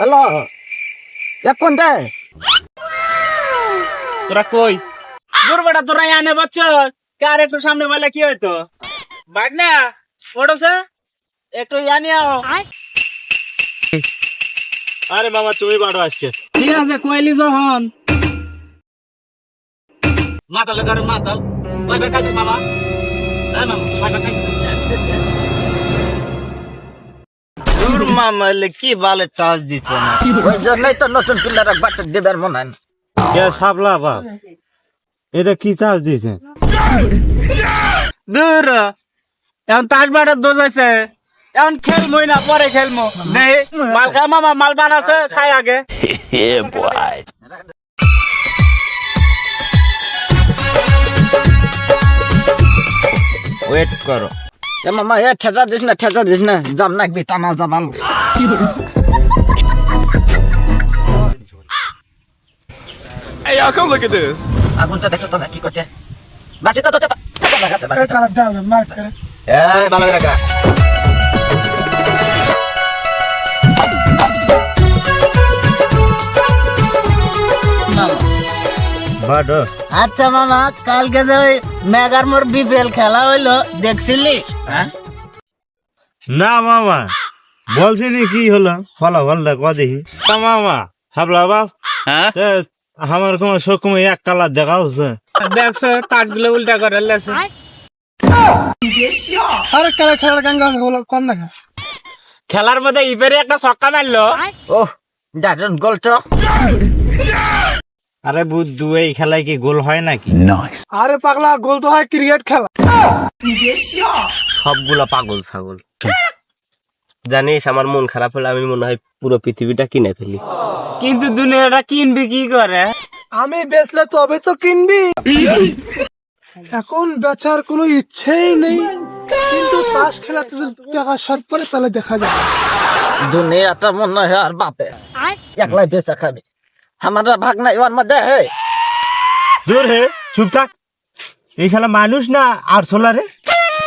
Hello এখন দে তোরা কই? দূর বেটা তোরা আনে বাচ্চ কার একটু সামনে বলে কি হইতো? বাট না ওড়ছে একটু জানি আও। আরে মামা তুমি বাড়ো আজকে। ঠিক আছে কইলি যখন। মাতাল করে মাতাল। কয়টা কাছে মামা? হ্যাঁ মামা কয়টা কাছে দূর মামালে কি বালে চার্জ দিচ্ছ না? ওই জন্যই তো নতুন পিলার বাটে দেবার মনে হয়। কে সাবলা বাপ এটা কি চাষ দিয়েছে দূর। এখন তাস বাটার দোষ আছে এখন খেলমই না পরে খেলমো। নেই। মাল খা মামা মাল বানাছে খাই আগে। ওয়েট করো। এ মামা এ ঠেজা দিস না ঠেজা দিস না জাম নাকবি টানা Jamal Hey, y'all, come look at this. আগুনটা দেখো তো না কি করছে? বাসি তো তো চাপা চাপা লাগাছে বাসি এই ভালো রাখা বাড়ো আচ্ছা মামা কালকে যে ওই মেগার মোর বিপিএল খেলা হইল দেখছিলি? হ্যাঁ। না মামা বলছি নি কি হলো? ফলাফলটা ক দেখি। তা মামা সাবলা বাপ। হ্যাঁ? আমার কোনো সকুমে এক কালার দেখা হচ্ছে দেখছ কাঠগুলো উল্টা করে লেছে। আরে খেলা খেলার গান গান হলো কম না। খেলার মধ্যে ইবেরে একটা ছক্কা মারলো। ও দারুণ গোল তো। আরে বুদ্ধু এই খেলায় কি গোল হয় নাকি? আরে পাগলা গোল তো হয় ক্রিকেট খেলা। সবগুলা পাগল ছাগল। জানিস আমার মন খারাপ হলে আমি মনে হয় পুরো পৃথিবীটা কিনে ফেলি। কিন্তু দুনিয়াটা কিনবি কি করে? আমি বেচলে তবে তো কিনবি। এখন বেচার কোনো ইচ্ছেই নেই। কিন্তু তাস খেলাতে টাকা শর্ট পরে তাহলে দেখা যায় দুনিয়াটা মনে হয় আর বাপে। একলাই বেচা খাবি। আমাদের ভাগ নাই ওর মধ্যে হে। দূর হে চুপ থাক। এই শালা মানুষ না আর সোলারে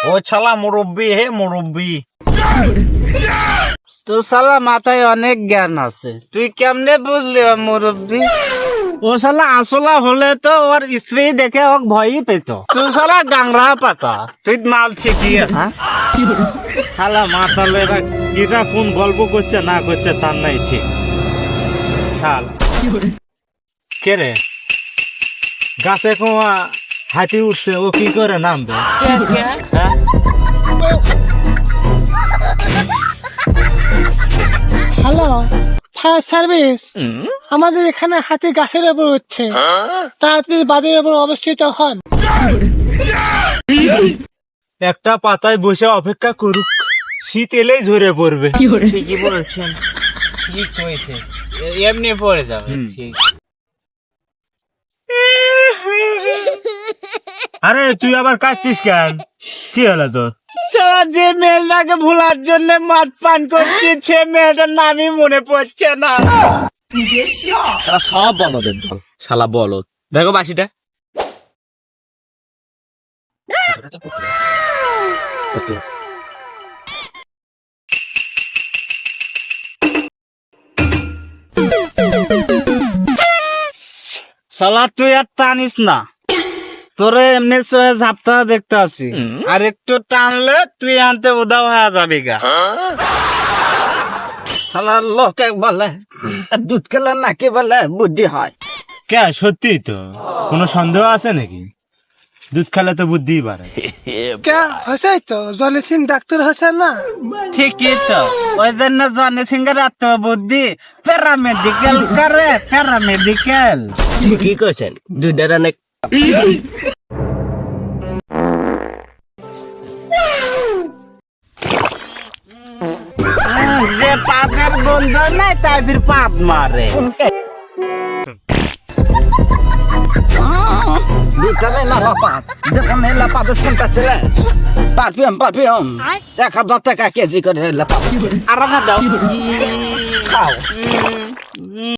ও শালা মুরব্বি হে মুরব্বি। তো শালা মাথায় অনেক জ্ঞান আছে। তুই কেমনে বুঝলি ও মুরব্বি? ও শালা আসলা হলে তো ওর স্ত্রী দেখে ওক ভয়ই পেত। তুই শালা গাংরা পাতা তুই মাল ঠিকই আছে শালা মাতালেরা এটা কোন গল্প করছে না করছে তার নাই ঠিক। শাল। কে রে গাছে কোয়া হাতি উঠছে ও কি করে নামবে? হ্যাঁ? Hello fire service. আমাদের এখানে হাতি গাছের উপর উঠছে। তাড়াতাড়ি বাদের উপর অবস্থিত হন। একটা পাতায় বসে অপেক্ষা করুক শীত এলেই ঝরে পড়বে। ঠিকই বলছেন। ঠিক হয়েছে? এমনি পড়ে যাবে আরে তুই আবার কাঁদছিস কেন? কি হলো তোর? যে মেয়েটাকে ভোলার জন্য মদ পান করছে সে মেয়েটার নামই মনে পড়ছে না। তারা সব বলদের দল শালা বলদ। দেখো বাসিটা শালা তুই আর টানিস না। তোরে এমনি সহে ঝাপটা দেখতে আসি। আর একটু টানলে তুই আনতে উদাও হয়ে যাবি গা। সালা লোকে বলে দুধ খেলে নাকি বলে বুদ্ধি হয়। কে? সত্যি তো। কোনো সন্দেহ আছে নাকি? দুধ খেলে তো বুদ্ধি বাড়ে। কে? হয়েছে তো জনি সিং ডাক্তার হয়েছে না? ঠিকই তো ওই জন্য জনি সিংহের এত বুদ্ধি প্যারামেডিকেল করে প্যারামেডিকেল ঠিকই করছেন দুধের অনেক যে পাপের বন্ধ নাই তাই পাপ মারে। ভিতরে না লাপাত যেখানে লাপাত শুনতে ছিল পারফিউম। পারফিউম এক হাজার টাকা কেজি করে লাপাত। আর দাও। খাও।